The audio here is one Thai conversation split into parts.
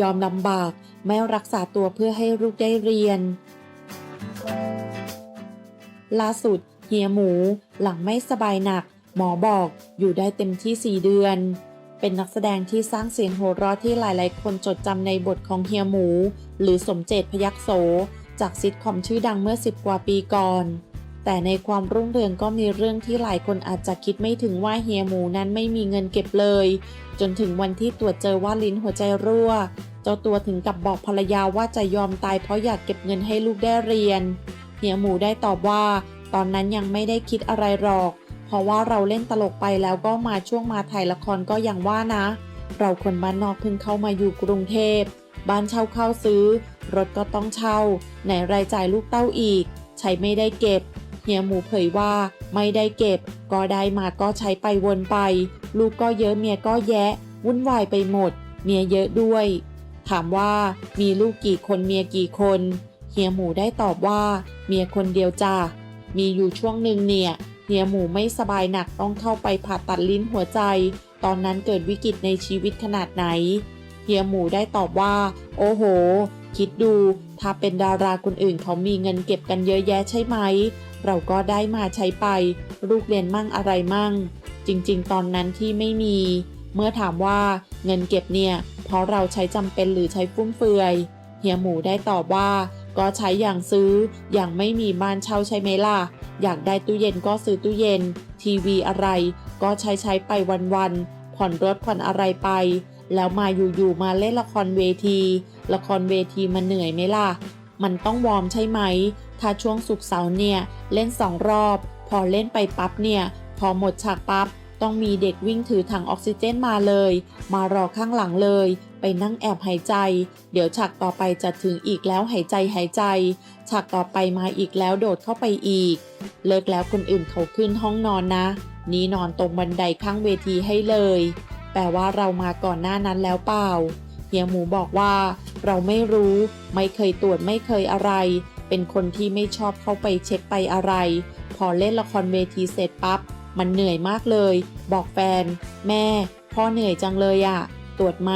ยอมลำบากไม่รักษาตัวเพื่อให้ลูกได้เรียน ล่าสุดเฮียหมูหลังไม่สบายหนัก หมอบอกอยู่ได้เต็มที่ 4 เดือน เป็นนักแสดงที่สร้างเสียงโหวเราะที่หลายๆ คนจดจำในบทของเฮียหมู หรือสมเจตพยักโส จากซิทคอมชื่อดังเมื่อ 10 กว่าปีก่อน แต่ในความรุ่งเรืองก็มีเรื่องที่หลายคนอาจจะคิดไม่ถึงว่าเฮียหมูนั้นไม่มีเงินเก็บเลย จนถึงวันที่ตรวจเจอว่าลิ้นหัวใจรั่ว เจ้าตัวถึงกับบอกภรรยาว่าจะยอมตายเพราะอยากเก็บเงินให้ลูกได้เรียน เฮียหมูได้ตอบว่า ตอนนั้นยังไม่ได้คิดอะไรหรอก เพราะว่าเราเล่นตลกไปแล้วก็มาช่วงมาถ่ายละครก็อย่างว่านะ เราคนบ้านนอกเพิ่งเข้ามาอยู่กรุงเทพบ้านเช่าเข้าซื้อ รถก็ต้องเช่าไหนรายจ่ายลูกเต้าอีก ใช้ไม่ได้เก็บ เฮียหมูเผยว่าไม่ได้เก็บ ก็ได้มาก็ใช้ไปวนไป ลูกก็เยอะเมียก็แยะ วุ่นวายไปหมด เมียเยอะด้วย ถามว่ามีลูกกี่คนเมียกี่คนเฮียหมูได้ตอบว่า เมียคนเดียวจ้ามีอยู่ช่วงหนึ่งเนี่ยเฮียหมูไม่สบายหนักต้องเข้าไปผ่าตัดลิ้นหัวใจ ตอนนั้นเกิดวิกฤตในชีวิตขนาดไหนเฮียหมูได้ตอบว่า โอ้โห คิดดู ถ้าเป็นดาราคนอื่นเขามีเงินเก็บกันเยอะแยะใช่ไหม เราก็ได้มาใช้ไป ลูกเรียนมั่งอะไรมั่ง จริงๆ ตอนนั้นที่ไม่มี เมื่อถามว่าเงินเก็บเนี่ยเพราะเราใช้จำเป็นหรือใช้ฟุ่มเฟือยเฮียหมูได้ตอบว่า ก็ใช้อย่างซื้ออย่างไม่มีบ้านเช่าใช่ไหมล่ะ อยากได้ตู้เย็นก็ซื้อตู้เย็น ทีวีอะไร ก็ใช้ใช้ไปวันๆผ่อนรถผ่อนอะไรไป แล้วมาอยู่ๆมาเล่นละครเวที ละครเวทีมันเหนื่อยไหมล่ะ มันต้องวอร์มใช่ไหม ถ้าช่วงสุกเสาร์เนี่ย เล่นสองรอบ พอเล่นไปปั๊บเนี่ย พอหมดฉากปั๊บ ต้องมีเด็กวิ่งถือถังออกซิเจนมาเลย มารอข้างหลังเลย ไปนั่งแอบหายใจ เดี๋ยวฉากต่อไปจะถึงอีกแล้วหายใจหายใจ ฉากต่อไปมาอีกแล้วโดดเข้าไปอีก เลิกแล้วคนอื่นเขาขึ้นห้องนอนนะ นี้นอนตรงบันไดข้างเวทีให้เลย แปลว่าเรามาก่อนหน้านั้นแล้วเปล่าเฮียหมูบอกว่า เราไม่รู้ ไม่เคยตรวจไม่เคยอะไร เป็นคนที่ไม่ชอบเข้าไปเช็คไปอะไร พอเล่นละครเวทีเสร็จปั๊บมันเหนื่อยมากเลย บอกแฟน แม่ พ่อเหนื่อยจังเลยอะตรวจไหม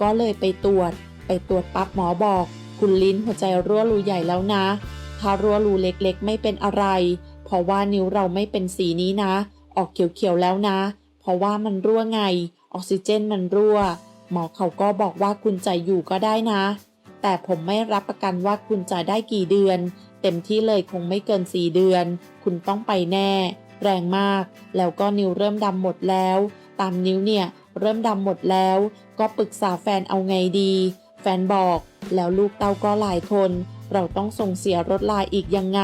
ก็เลยไปตรวจ ไปตรวจปั๊บหมอบอก คุณลิ้นหัวใจรั่วรูใหญ่แล้วนะ ถ้ารั่วรูเล็กๆ ไม่เป็นอะไร เพราะว่านิ้วเราไม่เป็นสีนี้นะ ออกเขียวๆแล้วนะ เพราะว่ามันรั่วไง ออกซิเจนมันรั่ว หมอเขาก็บอกว่าคุณจะอยู่ก็ได้นะ แต่ผมไม่รับประกันว่าคุณจะได้กี่เดือน เต็มที่เลยคงไม่เกิน4เดือน คุณต้องไปแน่ แรงมาก แล้วก็นิ้วเริ่มดำหมดแล้ว ตามนิ้วเนี่ยเริ่มดำหมดแล้ว ก็ปรึกษาแฟนเอาไงดี แฟนบอกแล้วลูกเต้าก็หลายคน เราต้องส่งเสียรถลายอีกยังไง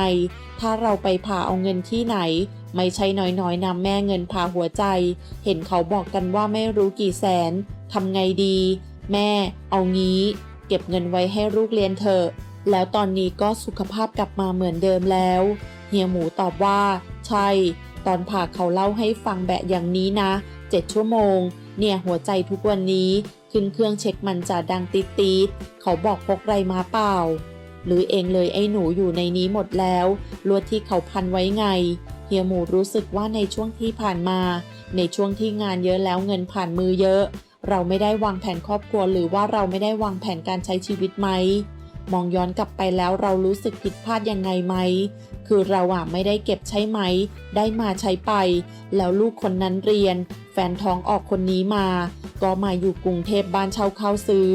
ถ้าเราไปผ่าเอาเงินที่ไหน ไม่ใช่น้อยๆนำแม่เงินผ่าหัวใจ เห็นเขาบอกกันว่าไม่รู้กี่แสนทำไงดี แม่เอางี้ เก็บเงินไว้ให้ลูกเรียนเถอะ แล้วตอนนี้ก็สุขภาพกลับมาเหมือนเดิมแล้วเฮียหมูตอบว่า ใช่ ตอนผ่าเขาเล่าให้ฟังแบบอย่างนี้นะ7ชั่วโมง เนี่ยหัวใจทุกวันนี้ขึ้นเครื่องเช็คมันจะดังติดติดๆเขาบอกพกไรมาเปล่า หรือเองเลยไอ้หนูอยู่ในนี้หมดแล้ว ลวดที่เขาพันไว้ไง เฮียหมูรู้สึกว่าในช่วงที่ผ่านมา ในช่วงที่งานเยอะแล้วเงินผ่านมือเยอะ เราไม่ได้วางแผนครอบครัวหรือว่าเราไม่ได้วางแผนการใช้ชีวิตไหมมองย้อนกลับไปแล้วเรารู้สึกผิดพลาดยังไงไหม คือเราอะไม่ได้เก็บใช่ไหม ได้มาใช้ไป แล้วลูกคนนั้นเรียน แฟนท้องออกคนนี้มา ก็มาอยู่กรุงเทพบ้านเช่าเข้าซื้อ